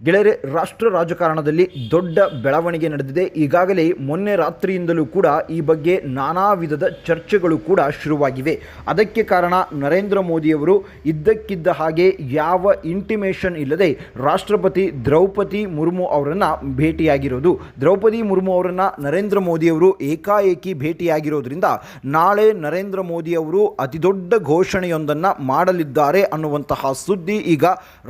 ಗೆಳೆಯರೆ, ರಾಷ್ಟ್ರ ರಾಜಕಾರಣದಲ್ಲಿ ದೊಡ್ಡ ಬೆಳವಣಿಗೆ ನಡೆದಿದೆ. ಈಗಾಗಲೇ ಮೊನ್ನೆ ರಾತ್ರಿಯಿಂದಲೂ ಕೂಡ ಈ ಬಗ್ಗೆ ನಾನಾ ವಿಧದ ಚರ್ಚೆಗಳು ಕೂಡ ಶುರುವಾಗಿವೆ. ಅದಕ್ಕೆ ಕಾರಣ ನರೇಂದ್ರ ಮೋದಿಯವರು ಇದ್ದಕ್ಕಿದ್ದ ಹಾಗೆ ಯಾವ ಇಂಟಿಮೇಷನ್ ಇಲ್ಲದೆ ರಾಷ್ಟ್ರಪತಿ ದ್ರೌಪದಿ ಮುರ್ಮು ಅವರನ್ನು ಭೇಟಿಯಾಗಿರೋದು. ದ್ರೌಪದಿ ಮುರ್ಮು ಅವರನ್ನು ನರೇಂದ್ರ ಮೋದಿಯವರು ಏಕಾಏಕಿ ಭೇಟಿಯಾಗಿರೋದ್ರಿಂದ ನಾಳೆ ನರೇಂದ್ರ ಮೋದಿಯವರು ಅತಿದೊಡ್ಡ ಘೋಷಣೆಯೊಂದನ್ನು ಮಾಡಲಿದ್ದಾರೆ ಅನ್ನುವಂತಹ ಸುದ್ದಿ ಈಗ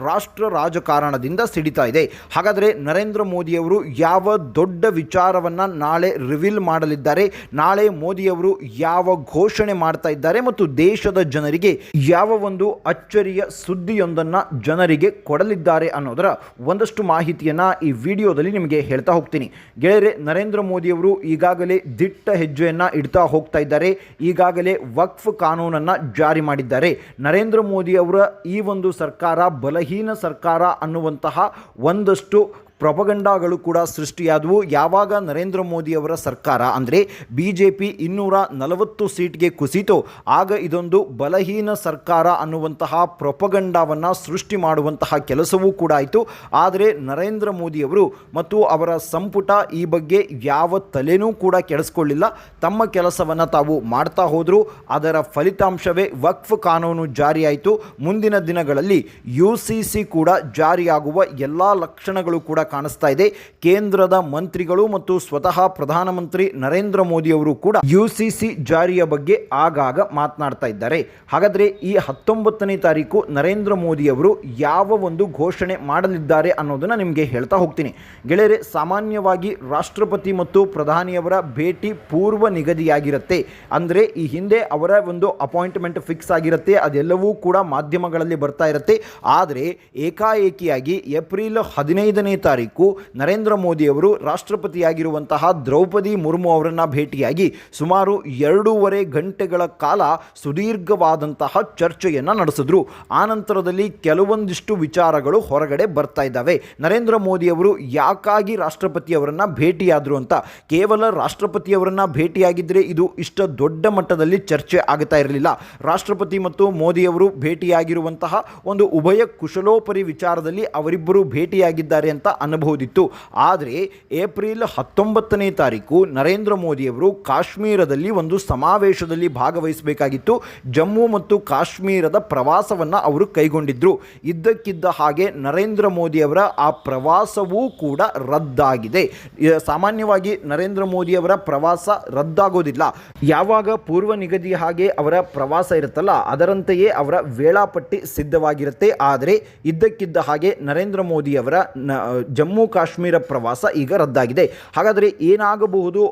ರಾಷ್ಟ್ರ ರಾಜಕಾರಣದಿಂದ ಸಿಡಿತಾ ಇದೆ. ಹಾಗಾದರೆ ನರೇಂದ್ರ ಮೋದಿಯವರು ಯಾವ ದೊಡ್ಡ ವಿಚಾರವನ್ನು ನಾಳೆ ರಿವೀಲ್ ಮಾಡಲಿದ್ದಾರೆ, ನಾಳೆ ಮೋದಿಯವರು ಯಾವ ಘೋಷಣೆ ಮಾಡ್ತಾ ಇದ್ದಾರೆ ಮತ್ತು ದೇಶದ ಜನರಿಗೆ ಯಾವ ಒಂದು ಅಚ್ಚರಿಯ ಸುದ್ದಿಯೊಂದನ್ನು ಜನರಿಗೆ ಕೊಡಲಿದ್ದಾರೆ ಅನ್ನೋದರ ಒಂದಷ್ಟು ಮಾಹಿತಿಯನ್ನು ಈ ವಿಡಿಯೋದಲ್ಲಿ ನಿಮಗೆ ಹೇಳ್ತಾ ಹೋಗ್ತೀನಿ. ಗೆಳೆಯರೆ, ನರೇಂದ್ರ ಮೋದಿಯವರು ಈಗಾಗಲೇ ದಿಟ್ಟ ಹೆಜ್ಜೆಯನ್ನು ಇಡ್ತಾ ಹೋಗ್ತಾ ಇದ್ದಾರೆ. ಈಗಾಗಲೇ ವಕ್ಫ್ ಕಾನೂನನ್ನು ಜಾರಿ ಮಾಡಿದ್ದಾರೆ. ನರೇಂದ್ರ ಮೋದಿ ಅವರ ಈ ಒಂದು ಸರ್ಕಾರ ಬಲಹೀನ ಸರ್ಕಾರ ಅನ್ನುವಂತಹ ಒಂದಷ್ಟು ಪ್ರೊಪಗಂಡಾಗಳು ಕೂಡ ಸೃಷ್ಟಿಯಾದವು. ಯಾವಾಗ ನರೇಂದ್ರ ಮೋದಿಯವರ ಸರ್ಕಾರ ಅಂದರೆ ಬಿ ಜೆ ಪಿ ಇನ್ನೂರ ನಲವತ್ತು ಸೀಟ್ಗೆ ಕುಸಿತು, ಆಗ ಇದೊಂದು ಬಲಹೀನ ಸರ್ಕಾರ ಅನ್ನುವಂತಹ ಪ್ರೊಪಗಂಡಾವನ್ನು ಸೃಷ್ಟಿ ಮಾಡುವಂತಹ ಕೆಲಸವೂ ಕೂಡ ಆಯಿತು. ಆದರೆ ನರೇಂದ್ರ ಮೋದಿಯವರು ಮತ್ತು ಅವರ ಸಂಪುಟ ಈ ಬಗ್ಗೆ ಯಾವ ತಲೆನೂ ಕೂಡ ಕೆಡಿಸ್ಕೊಳ್ಳಿಲ್ಲ. ತಮ್ಮ ಕೆಲಸವನ್ನು ತಾವು ಮಾಡ್ತಾ ಹೋದರು. ಅದರ ಫಲಿತಾಂಶವೇ ವಕ್ಫ್ ಕಾನೂನು ಜಾರಿಯಾಯಿತು. ಮುಂದಿನ ದಿನಗಳಲ್ಲಿ ಯು ಸಿ ಸಿ ಕೂಡ ಜಾರಿಯಾಗುವ ಎಲ್ಲ ಲಕ್ಷಣಗಳು ಕೂಡ ಕಾಣಿಸ್ತಾ ಇದೆ. ಕೇಂದ್ರದ ಮಂತ್ರಿಗಳು ಮತ್ತು ಸ್ವತಃ ಪ್ರಧಾನಮಂತ್ರಿ ನರೇಂದ್ರ ಮೋದಿಯವರು ಕೂಡ ಯು ಜಾರಿಯ ಬಗ್ಗೆ ಆಗಾಗ ಮಾತನಾಡ್ತಾ ಇದ್ದಾರೆ. ಹಾಗಾದರೆ ಈ ಹತ್ತೊಂಬತ್ತನೇ ತಾರೀಕು ನರೇಂದ್ರ ಮೋದಿಯವರು ಯಾವ ಒಂದು ಘೋಷಣೆ ಮಾಡಲಿದ್ದಾರೆ ಅನ್ನೋದನ್ನು ನಿಮಗೆ ಹೇಳ್ತಾ ಹೋಗ್ತೀನಿ. ಗೆಳೆಯರೆ, ಸಾಮಾನ್ಯವಾಗಿ ರಾಷ್ಟ್ರಪತಿ ಮತ್ತು ಪ್ರಧಾನಿಯವರ ಭೇಟಿ ಪೂರ್ವ ನಿಗದಿಯಾಗಿರುತ್ತೆ. ಅಂದರೆ ಈ ಹಿಂದೆ ಅವರ ಒಂದು ಅಪಾಯಿಂಟ್ಮೆಂಟ್ ಫಿಕ್ಸ್ ಆಗಿರುತ್ತೆ, ಅದೆಲ್ಲವೂ ಕೂಡ ಮಾಧ್ಯಮಗಳಲ್ಲಿ ಬರ್ತಾ ಇರುತ್ತೆ. ಆದರೆ ಏಕಾಏಕಿಯಾಗಿ ಏಪ್ರಿಲ್ ಹದಿನೈದನೇ ತಾರೀಕು ನರೇಂದ್ರ ಮೋದಿಯವರು ರಾಷ್ಟ್ರಪತಿಯಾಗಿರುವಂತಹ ದ್ರೌಪದಿ ಮುರ್ಮು ಅವರನ್ನು ಭೇಟಿಯಾಗಿ ಸುಮಾರು ಎರಡೂವರೆ ಗಂಟೆಗಳ ಕಾಲ ಸುದೀರ್ಘವಾದಂತಹ ಚರ್ಚೆಯನ್ನು ನಡೆಸಿದ್ರು. ನಂತರದಲ್ಲಿ ಕೆಲವೊಂದಿಷ್ಟು ವಿಚಾರಗಳು ಹೊರಗಡೆ ಬರ್ತಾ ಇದ್ದಾವೆ. ನರೇಂದ್ರ ಮೋದಿಯವರು ಯಾಕಾಗಿ ರಾಷ್ಟ್ರಪತಿಯವರನ್ನು ಭೇಟಿಯಾದರು ಅಂತ ಕೇವಲ ರಾಷ್ಟ್ರಪತಿಯವರನ್ನು ಭೇಟಿಯಾಗಿದ್ದರೆ ಇದು ಇಷ್ಟ ದೊಡ್ಡ ಮಟ್ಟದಲ್ಲಿ ಚರ್ಚೆ ಆಗ್ತಾ ಇರಲಿಲ್ಲ. ರಾಷ್ಟ್ರಪತಿ ಮತ್ತು ಮೋದಿಯವರು ಭೇಟಿಯಾಗಿರುವಂತಹ ಒಂದು ಉಭಯ ಕುಶಲೋಪರಿ ವಿಚಾರದಲ್ಲಿ ಅವರಿಬ್ಬರು ಭೇಟಿಯಾಗಿದ್ದಾರೆ ಅಂತ ಅನ್ಬಹುದಿತ್ತು ಆದರೆ ಏಪ್ರಿಲ್ ಹತ್ತೊಂಬತ್ತನೇ ತಾರೀಕು ನರೇಂದ್ರ ಮೋದಿಯವರು ಕಾಶ್ಮೀರದಲ್ಲಿ ಒಂದು ಸಮಾವೇಶದಲ್ಲಿ ಭಾಗವಹಿಸಬೇಕಾಗಿತ್ತು. ಜಮ್ಮು ಮತ್ತು ಕಾಶ್ಮೀರದ ಪ್ರವಾಸವನ್ನು ಅವರು ಕೈಗೊಂಡಿದ್ದರು ಇದ್ದಕ್ಕಿದ್ದ ಹಾಗೆ ನರೇಂದ್ರ ಮೋದಿಯವರ ಆ ಪ್ರವಾಸವೂ ಕೂಡ ರದ್ದಾಗಿದೆ. ಸಾಮಾನ್ಯವಾಗಿ ನರೇಂದ್ರ ಮೋದಿಯವರ ಪ್ರವಾಸ ರದ್ದಾಗೋದಿಲ್ಲ. ಯಾವಾಗ ಪೂರ್ವ ನಿಗದಿ ಹಾಗೆ ಅವರ ಪ್ರವಾಸ ಇರುತ್ತಲ್ಲ, ಅದರಂತೆಯೇ ಅವರ ವೇಳಾಪಟ್ಟಿ ಸಿದ್ಧವಾಗಿರುತ್ತೆ. ಆದರೆ ಇದ್ದಕ್ಕಿದ್ದ ಹಾಗೆ ನರೇಂದ್ರ ಮೋದಿಯವರ ಜಮ್ಮು ಕಾಶ್ಮೀರ ಪ್ರವಾಸ ಈಗ ರದ್ದಾಗಿದೆ. ಹಾಗಾದರೆ ಏನಾಗಬಹುದು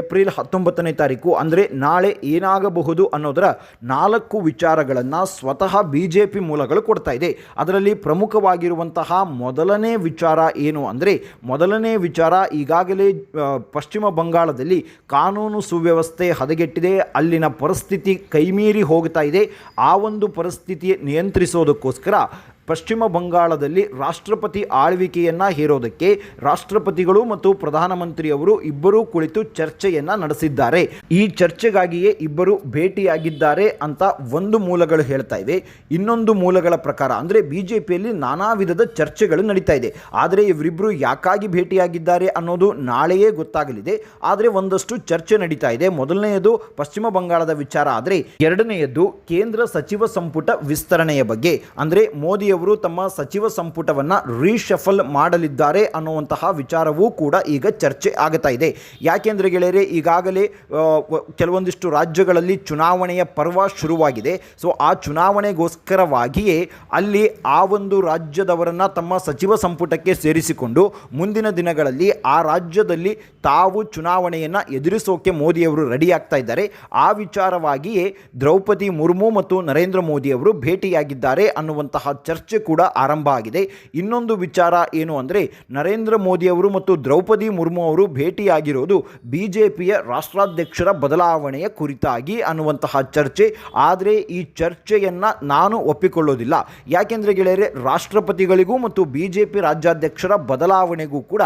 ಏಪ್ರಿಲ್ ಹತ್ತೊಂಬತ್ತನೇ ತಾರೀಕು? ಅಂದರೆ ನಾಳೆ ಏನಾಗಬಹುದು ಅನ್ನೋದರ ನಾಲ್ಕು ವಿಚಾರಗಳನ್ನು ಸ್ವತಃ ಬಿ ಜೆ ಪಿ ಮೂಲಗಳು ಕೊಡ್ತಾ ಇದೆ. ಅದರಲ್ಲಿ ಪ್ರಮುಖವಾಗಿರುವಂತಹ ಮೊದಲನೇ ವಿಚಾರ ಏನು ಅಂದರೆ, ಮೊದಲನೇ ವಿಚಾರ ಈಗಾಗಲೇ ಪಶ್ಚಿಮ ಬಂಗಾಳದಲ್ಲಿ ಕಾನೂನು ಸುವ್ಯವಸ್ಥೆ ಹದಗೆಟ್ಟಿದೆ. ಅಲ್ಲಿನ ಪರಿಸ್ಥಿತಿ ಕೈಮೀರಿ ಹೋಗ್ತಾ ಇದೆ. ಆ ಒಂದು ಪರಿಸ್ಥಿತಿ ನಿಯಂತ್ರಿಸೋದಕ್ಕೋಸ್ಕರ ಪಶ್ಚಿಮ ಬಂಗಾಳದಲ್ಲಿ ರಾಷ್ಟ್ರಪತಿ ಆಳ್ವಿಕೆಯನ್ನು ಹೇರೋದಕ್ಕೆ ರಾಷ್ಟ್ರಪತಿಗಳು ಮತ್ತು ಪ್ರಧಾನಮಂತ್ರಿಯವರು ಇಬ್ಬರೂ ಕುಳಿತು ಚರ್ಚೆಯನ್ನು ನಡೆಸಿದ್ದಾರೆ. ಈ ಚರ್ಚೆಗಾಗಿಯೇ ಇಬ್ಬರು ಭೇಟಿಯಾಗಿದ್ದಾರೆ ಅಂತ ಒಂದು ಮೂಲಗಳು ಹೇಳ್ತಾ ಇವೆ. ಇನ್ನೊಂದು ಮೂಲಗಳ ಪ್ರಕಾರ ಅಂದರೆ ಬಿಜೆಪಿಯಲ್ಲಿ ನಾನಾ ವಿಧದ ಚರ್ಚೆಗಳು ನಡೀತಾ ಇದೆ. ಆದರೆ ಇವರಿಬ್ಬರು ಯಾಕಾಗಿ ಭೇಟಿಯಾಗಿದ್ದಾರೆ ಅನ್ನೋದು ನಾಳೆಯೇ ಗೊತ್ತಾಗಲಿದೆ. ಆದರೆ ಒಂದಷ್ಟು ಚರ್ಚೆ ನಡೀತಾ ಇದೆ. ಮೊದಲನೆಯದು ಪಶ್ಚಿಮ ಬಂಗಾಳದ ವಿಚಾರ ಆದರೆ, ಎರಡನೆಯದು ಕೇಂದ್ರ ಸಚಿವ ಸಂಪುಟ ವಿಸ್ತರಣೆಯ ಬಗ್ಗೆ. ಅಂದರೆ ಮೋದಿಯವರು ತಮ್ಮ ಸಚಿವ ಸಂಪುಟವನ್ನು ರೀಶಫಲ್ ಮಾಡಲಿದ್ದಾರೆ ಅನ್ನುವಂತಹ ವಿಚಾರವೂ ಕೂಡ ಈಗ ಚರ್ಚೆ ಆಗ್ತಾ ಇದೆ. ಯಾಕೆಂದರೆ ಗೆಳೆಯರೆ, ಈಗಾಗಲೇ ಕೆಲವೊಂದಿಷ್ಟು ರಾಜ್ಯಗಳಲ್ಲಿ ಚುನಾವಣೆಯ ಪರ್ವ ಶುರುವಾಗಿದೆ. ಸೊ, ಆ ಚುನಾವಣೆಗೋಸ್ಕರವಾಗಿಯೇ ಅಲ್ಲಿ ಆ ಒಂದು ರಾಜ್ಯದವರನ್ನು ತಮ್ಮ ಸಚಿವ ಸಂಪುಟಕ್ಕೆ ಸೇರಿಸಿಕೊಂಡು ಮುಂದಿನ ದಿನಗಳಲ್ಲಿ ಆ ರಾಜ್ಯದಲ್ಲಿ ತಾವು ಚುನಾವಣೆಯನ್ನು ಎದುರಿಸೋಕೆ ಮೋದಿಯವರು ರೆಡಿ ಆಗ್ತಾ ಇದ್ದಾರೆ. ಆ ವಿಚಾರವಾಗಿಯೇ ದ್ರೌಪದಿ ಮುರ್ಮು ಮತ್ತು ನರೇಂದ್ರ ಮೋದಿಯವರು ಭೇಟಿಯಾಗಿದ್ದಾರೆ ಅನ್ನುವಂತಹ ಚರ್ಚೆ ಕೂಡ ಆರಂಭ ಆಗಿದೆ. ಇನ್ನೊಂದು ವಿಚಾರ ಏನು ಅಂದರೆ, ನರೇಂದ್ರ ಮೋದಿಯವರು ಮತ್ತು ದ್ರೌಪದಿ ಮುರ್ಮು ಅವರು ಭೇಟಿಯಾಗಿರೋದು ಬಿ ಜೆ ಪಿಯ ರಾಷ್ಟ್ರಾಧ್ಯಕ್ಷರ ಬದಲಾವಣೆಯ ಕುರಿತಾಗಿ ಅನ್ನುವಂತಹ ಚರ್ಚೆ. ಆದರೆ ಈ ಚರ್ಚೆಯನ್ನು ನಾನು ಒಪ್ಪಿಕೊಳ್ಳೋದಿಲ್ಲ. ಯಾಕೆಂದರೆ ಗೆಳೆಯರೆ, ರಾಷ್ಟ್ರಪತಿಗಳಿಗೂ ಮತ್ತು ಬಿ ಜೆ ಪಿ ರಾಜ್ಯಾಧ್ಯಕ್ಷರ ಬದಲಾವಣೆಗೂ ಕೂಡ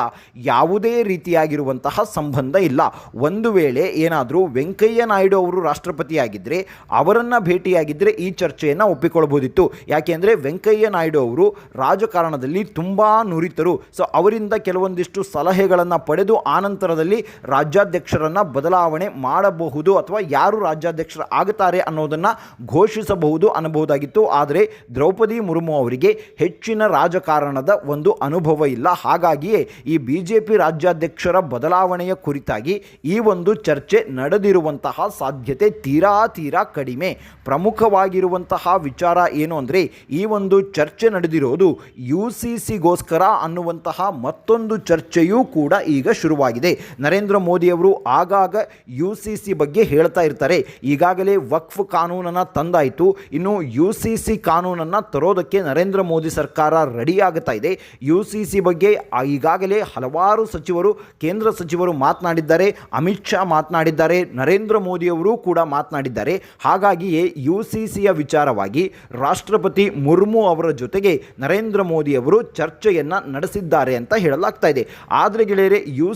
ಯಾವುದೇ ರೀತಿಯಾಗಿರುವಂತಹ ಸಂಬಂಧ ಇಲ್ಲ. ಒಂದು ವೇಳೆ ಏನಾದರೂ ವೆಂಕಯ್ಯ ನಾಯ್ಡು ಅವರು ರಾಷ್ಟ್ರಪತಿಯಾಗಿದ್ದರೆ ಅವರನ್ನು ಭೇಟಿಯಾಗಿದ್ದರೆ ಈ ಚರ್ಚೆಯನ್ನು ಒಪ್ಪಿಕೊಳ್ಳಬಹುದಿತ್ತು ಯಾಕೆಂದರೆ ವೆಂಕಯ್ಯ ನಾಯ್ಡು ಅವರು ರಾಜಕಾರಣದಲ್ಲಿ ತುಂಬ ನುರಿತರು. ಸೊ ಅವರಿಂದ ಕೆಲವೊಂದಿಷ್ಟು ಸಲಹೆಗಳನ್ನು ಪಡೆದು ಆನಂತರದಲ್ಲಿ ರಾಜ್ಯಾಧ್ಯಕ್ಷರನ್ನು ಬದಲಾವಣೆ ಮಾಡಬಹುದು ಅಥವಾ ಯಾರು ರಾಜ್ಯಾಧ್ಯಕ್ಷರ ಆಗುತ್ತಾರೆ ಅನ್ನೋದನ್ನು ಘೋಷಿಸಬಹುದು ಅನ್ನಬಹುದಾಗಿತ್ತು. ಆದರೆ ದ್ರೌಪದಿ ಮುರ್ಮು ಅವರಿಗೆ ಹೆಚ್ಚಿನ ರಾಜಕಾರಣದ ಒಂದು ಅನುಭವ ಇಲ್ಲ. ಹಾಗಾಗಿಯೇ ಈ ಬಿ ಜೆ ಪಿ ರಾಜ್ಯಾಧ್ಯಕ್ಷರ ಬದಲಾವಣೆಯ ಕುರಿತಾಗಿ ಈ ಒಂದು ಚರ್ಚೆ ನಡೆದಿರುವಂತಹ ಸಾಧ್ಯತೆ ತೀರಾ ತೀರಾ ಕಡಿಮೆ. ಪ್ರಮುಖವಾಗಿರುವಂತಹ ವಿಚಾರ ಏನು ಅಂದರೆ ಈ ಒಂದು ಚರ್ಚೆ ನಡೆದಿರೋದು ಯು ಸಿ ಸಿಗೋಸ್ಕರ ಅನ್ನುವಂತಹ ಮತ್ತೊಂದು ಚರ್ಚೆಯೂ ಕೂಡ ಈಗ ಶುರುವಾಗಿದೆ. ನರೇಂದ್ರ ಮೋದಿಯವರು ಆಗಾಗ ಯು ಸಿ ಸಿ ಬಗ್ಗೆ ಹೇಳ್ತಾ ಇರ್ತಾರೆ. ಈಗಾಗಲೇ ವಕ್ಫ್ ಕಾನೂನನ್ನು ತಂದಾಯಿತು. ಇನ್ನು ಯು ಸಿ ಸಿ ಕಾನೂನನ್ನು ತರೋದಕ್ಕೆ ನರೇಂದ್ರ ಮೋದಿ ಸರ್ಕಾರ ರೆಡಿ ಆಗ್ತಾ ಇದೆ. ಯು ಸಿ ಸಿ ಬಗ್ಗೆ ಈಗಾಗಲೇ ಹಲವಾರು ಸಚಿವರು, ಕೇಂದ್ರ ಸಚಿವರು ಮಾತನಾಡಿದ್ದಾರೆ. ಅಮಿತ್ ಶಾ ಮಾತನಾಡಿದ್ದಾರೆ. ನರೇಂದ್ರ ಮೋದಿಯವರು ಕೂಡ ಮಾತನಾಡಿದ್ದಾರೆ. ಹಾಗಾಗಿಯೇ ಯು ಸಿ ಸಿಯ ವಿಚಾರವಾಗಿ ರಾಷ್ಟ್ರಪತಿ ಮುರ್ಮು ಅವರ ಜೊತೆಗೆ ನರೇಂದ್ರ ಮೋದಿಯವರು ಚರ್ಚೆಯನ್ನು ನಡೆಸಿದ್ದಾರೆ ಅಂತ ಹೇಳಲಾಗ್ತಾ ಇದೆ. ಆದರೆ ಗೆಳೆಯರೆ ಯು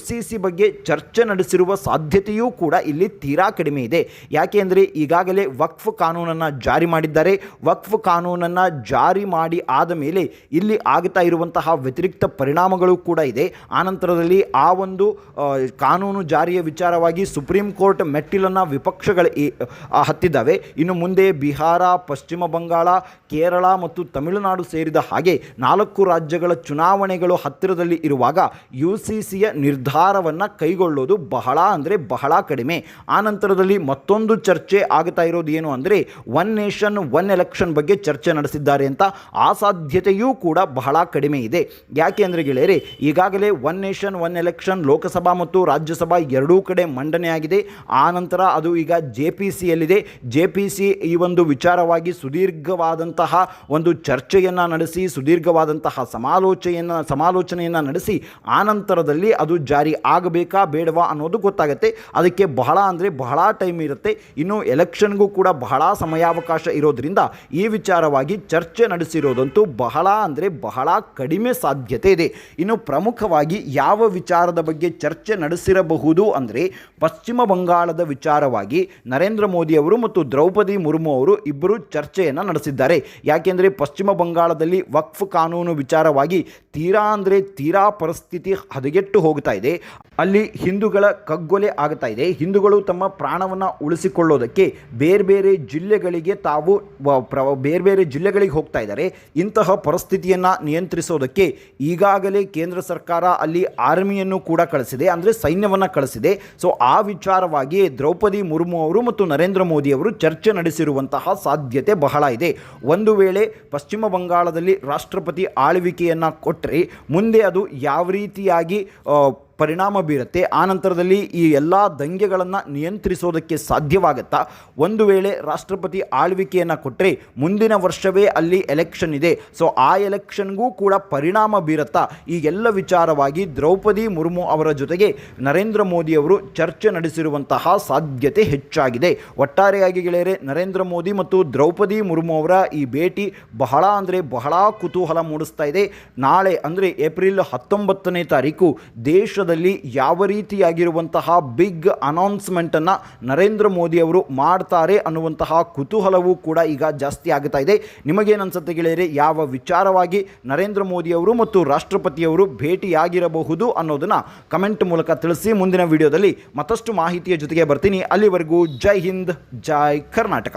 ಬಗ್ಗೆ ಚರ್ಚೆ ನಡೆಸಿರುವ ಸಾಧ್ಯತೆಯೂ ಕೂಡ ಇಲ್ಲಿ ತೀರಾ ಕಡಿಮೆ ಇದೆ. ಯಾಕೆಂದರೆ ಈಗಾಗಲೇ ವಕ್ಫ್ ಕಾನೂನನ್ನು ಜಾರಿ ಮಾಡಿದ್ದಾರೆ. ವಕ್ಫ್ ಕಾನೂನನ್ನು ಜಾರಿ ಮಾಡಿ ಆದ ಮೇಲೆ ಇಲ್ಲಿ ಆಗ್ತಾ ಇರುವಂತಹ ವ್ಯತಿರಿಕ್ತ ಪರಿಣಾಮಗಳು ಕೂಡ ಇದೆ. ಆನಂತರದಲ್ಲಿ ಆ ಒಂದು ಕಾನೂನು ಜಾರಿಯ ವಿಚಾರವಾಗಿ ಸುಪ್ರೀಂ ಕೋರ್ಟ್ ಮೆಟ್ಟಿಲನ್ನು ವಿಪಕ್ಷಗಳು ಹತ್ತಿದ್ದಾವೆ. ಇನ್ನು ಮುಂದೆ ಬಿಹಾರ, ಪಶ್ಚಿಮ ಬಂಗಾಳ, ಕೇರಳ ಮತ್ತು ತಮಿಳುನಾಡು ಸೇರಿದ ಹಾಗೆ ನಾಲ್ಕು ರಾಜ್ಯಗಳ ಚುನಾವಣೆಗಳು ಹತ್ತಿರದಲ್ಲಿ ಇರುವಾಗ ಯು ಸಿ ಸಿಯ ನಿರ್ಧಾರವನ್ನು ಕೈಗೊಳ್ಳೋದು ಬಹಳ ಅಂದರೆ ಬಹಳ ಕಡಿಮೆ. ಆ ನಂತರದಲ್ಲಿ ಮತ್ತೊಂದು ಚರ್ಚೆ ಆಗ್ತಾ ಇರೋದು ಏನು ಅಂದರೆ ಒನ್ ನೇಷನ್, ಒನ್ ಎಲೆಕ್ಷನ್ ಬಗ್ಗೆ ಚರ್ಚೆ ನಡೆಸಿದ್ದಾರೆ ಅಂತ ಆ ಸಾಧ್ಯತೆಯೂ ಕೂಡ ಬಹಳ ಕಡಿಮೆ ಇದೆ. ಯಾಕೆ ಅಂದರೆ ಗೆಳೆಯರೆ, ಈಗಾಗಲೇ one nation, one election Lok Sabha ಮತ್ತು ರಾಜ್ಯಸಭಾ ಎರಡೂ ಕಡೆ ಮಂಡನೆಯಾಗಿದೆ ಆ ನಂತರ ಅದು ಈಗ ಜೆ ಪಿ ಸಿಯಲ್ಲಿದೆ ಜೆ ಪಿ ಸಿ ಈ ಒಂದು ವಿಚಾರವಾಗಿ ಸುದೀರ್ಘವಾದಂತಹ ಒಂದು ಚರ್ಚೆಯನ್ನು ನಡೆಸಿ, ಸುದೀರ್ಘವಾದಂತಹ ಸಮಾಲೋಚನೆಯನ್ನು ಸಮಾಲೋಚನೆಯನ್ನು ನಡೆಸಿ, ಆನಂತರದಲ್ಲಿ ಅದು ಜಾರಿ ಆಗಬೇಕಾ, ಬೇಡವಾ ಅನ್ನೋದು ಗೊತ್ತಾಗುತ್ತೆ. ಅದಕ್ಕೆ ಬಹಳ ಅಂದರೆ ಬಹಳ ಟೈಮ್ ಇರುತ್ತೆ. ಇನ್ನು ಎಲೆಕ್ಷನ್ಗೂ ಕೂಡ ಬಹಳ ಸಮಯಾವಕಾಶ ಇರೋದ್ರಿಂದ ಈ ವಿಚಾರವಾಗಿ ಚರ್ಚೆ ನಡೆಸಿರೋದಂತೂ ಬಹಳ ಅಂದರೆ ಬಹಳ ಕಡಿಮೆ ಸಾಧ್ಯತೆ ಇದೆ. ಇನ್ನು ಪ್ರಮುಖವಾಗಿ ಯಾವ ವಿಚಾರದ ಬಗ್ಗೆ ಚರ್ಚೆ ನಡೆಸಿರಬಹುದು ಅಂದರೆ ಪಶ್ಚಿಮ ಬಂಗಾಳದ ವಿಚಾರವಾಗಿ ನರೇಂದ್ರ ಮೋದಿ ಅವರು ಮತ್ತು ದ್ರೌಪದಿ ಮುರ್ಮು ಅವರು ಇಬ್ಬರು ಚರ್ಚೆಯನ್ನು ನಡೆಸಿದ್ದಾರೆ. ಯಾಕೆಂದರೆ ಪಶ್ಚಿಮ ಬಂಗಾಳದಲ್ಲಿ ವಕ್ಫ್ ಕಾನೂನು ವಿಚಾರವಾಗಿ ತೀರಾ ಅಂದರೆ ತೀರಾ ಪರಿಸ್ಥಿತಿ ಹದಗೆಟ್ಟು ಹೋಗ್ತಾ ಇದೆ. ಅಲ್ಲಿ ಹಿಂದೂಗಳ ಕಗ್ಗೊಲೆ ಆಗ್ತಾ ಇದೆ. ಹಿಂದೂಗಳು ತಮ್ಮ ಪ್ರಾಣವನ್ನು ಉಳಿಸಿಕೊಳ್ಳೋದಕ್ಕೆ ಬೇರೆ ಬೇರೆ ಜಿಲ್ಲೆಗಳಿಗೆ ತಾವು ಬೇರೆ ಬೇರೆ ಜಿಲ್ಲೆಗಳಿಗೆ ಹೋಗ್ತಾ ಇದ್ದಾರೆ. ಇಂತಹ ಪರಿಸ್ಥಿತಿಯನ್ನು ನಿಯಂತ್ರಿಸೋದಕ್ಕೆ ಈಗಾಗಲೇ ಕೇಂದ್ರ ಸರ್ಕಾರ ಅಲ್ಲಿ ಆರ್ಮಿಯನ್ನು ಕೂಡ ಕಳಿಸಿದೆ. ಅಂದರೆ ಸೈನ್ಯವನ್ನು ಕಳಿಸಿದೆ. ಸೊ, ಆ ವಿಚಾರವಾಗಿ ದ್ರೌಪದಿ ಮುರ್ಮು ಅವರು ಮತ್ತು ನರೇಂದ್ರ ಮೋದಿ ಅವರು ಚರ್ಚೆ ನಡೆಸಿರುವಂತಹ ಸಾಧ್ಯತೆ ಬಹಳ ಇದೆ. ಒಂದು ವೇಳೆ ಪಶ್ಚಿಮ ಬಂಗಾಳದಲ್ಲಿ ರಾಷ್ಟ್ರಪತಿ ಆಳ್ವಿಕೆಯನ್ನು ಕೊಟ್ಟರೆ ಮುಂದೆ ಅದು ಯಾವ ರೀತಿಯಾಗಿ ಪರಿಣಾಮ ಬೀರುತ್ತೆ. ಆನಂತರದಲ್ಲಿ ಈ ಎಲ್ಲ ದಂಗೆಗಳನ್ನು ನಿಯಂತ್ರಿಸೋದಕ್ಕೆ ಸಾಧ್ಯವಾಗುತ್ತಾ? ಒಂದು ವೇಳೆ ರಾಷ್ಟ್ರಪತಿ ಆಳ್ವಿಕೆಯನ್ನು ಕೊಟ್ಟರೆ ಮುಂದಿನ ವರ್ಷವೇ ಅಲ್ಲಿ ಎಲೆಕ್ಷನ್ ಇದೆ. ಸೊ ಆ ಎಲೆಕ್ಷನ್ಗೂ ಕೂಡ ಪರಿಣಾಮ ಬೀರುತ್ತಾ? ಈ ಎಲ್ಲ ವಿಚಾರವಾಗಿ ದ್ರೌಪದಿ ಮುರ್ಮು ಅವರ ಜೊತೆಗೆ ನರೇಂದ್ರ ಮೋದಿ ಅವರು ಚರ್ಚೆ ನಡೆಸಿರುವಂತಹ ಸಾಧ್ಯತೆ ಹೆಚ್ಚಾಗಿದೆ. ಒಟ್ಟಾರೆಯಾಗಿ ಗೆಳೆಯರೆ, ನರೇಂದ್ರ ಮೋದಿ ಮತ್ತು ದ್ರೌಪದಿ ಮುರ್ಮು ಅವರ ಈ ಭೇಟಿ ಬಹಳ ಅಂದರೆ ಬಹಳ ಕುತೂಹಲ ಮೂಡಿಸ್ತಾ ಇದೆ. ನಾಳೆ ಅಂದರೆ ಏಪ್ರಿಲ್ ಹತ್ತೊಂಬತ್ತನೇ ತಾರೀಕು ದೇಶದಲ್ಲಿ ಯಾವ ರೀತಿಯಾಗಿರುವಂತಹ ಬಿಗ್ ಅನೌನ್ಸ್ಮೆಂಟನ್ನು ನರೇಂದ್ರ ಮೋದಿ ಅವರು ಮಾಡ್ತಾರೆ ಅನ್ನುವಂತಹ ಕುತೂಹಲವೂ ಕೂಡ ಈಗ ಜಾಸ್ತಿ ಆಗ್ತಾ ಇದೆ. ನಿಮಗೇನು ಅನ್ಸುತ್ತೆ ಗೆಳೆಯರೆ? ಯಾವ ವಿಚಾರವಾಗಿ ನರೇಂದ್ರ ಮೋದಿ ಅವರು ಮತ್ತು ರಾಷ್ಟ್ರಪತಿಯವರು ಭೇಟಿಯಾಗಿರಬಹುದು ಅನ್ನೋದನ್ನು ಕಮೆಂಟ್ ಮೂಲಕ ತಿಳಿಸಿ. ಮುಂದಿನ ವಿಡಿಯೋದಲ್ಲಿ ಮತ್ತಷ್ಟು ಮಾಹಿತಿಯ ಜೊತೆಗೆ ಬರ್ತೀನಿ. ಅಲ್ಲಿವರೆಗೂ ಜೈ ಹಿಂದ್, ಜೈ ಕರ್ನಾಟಕ.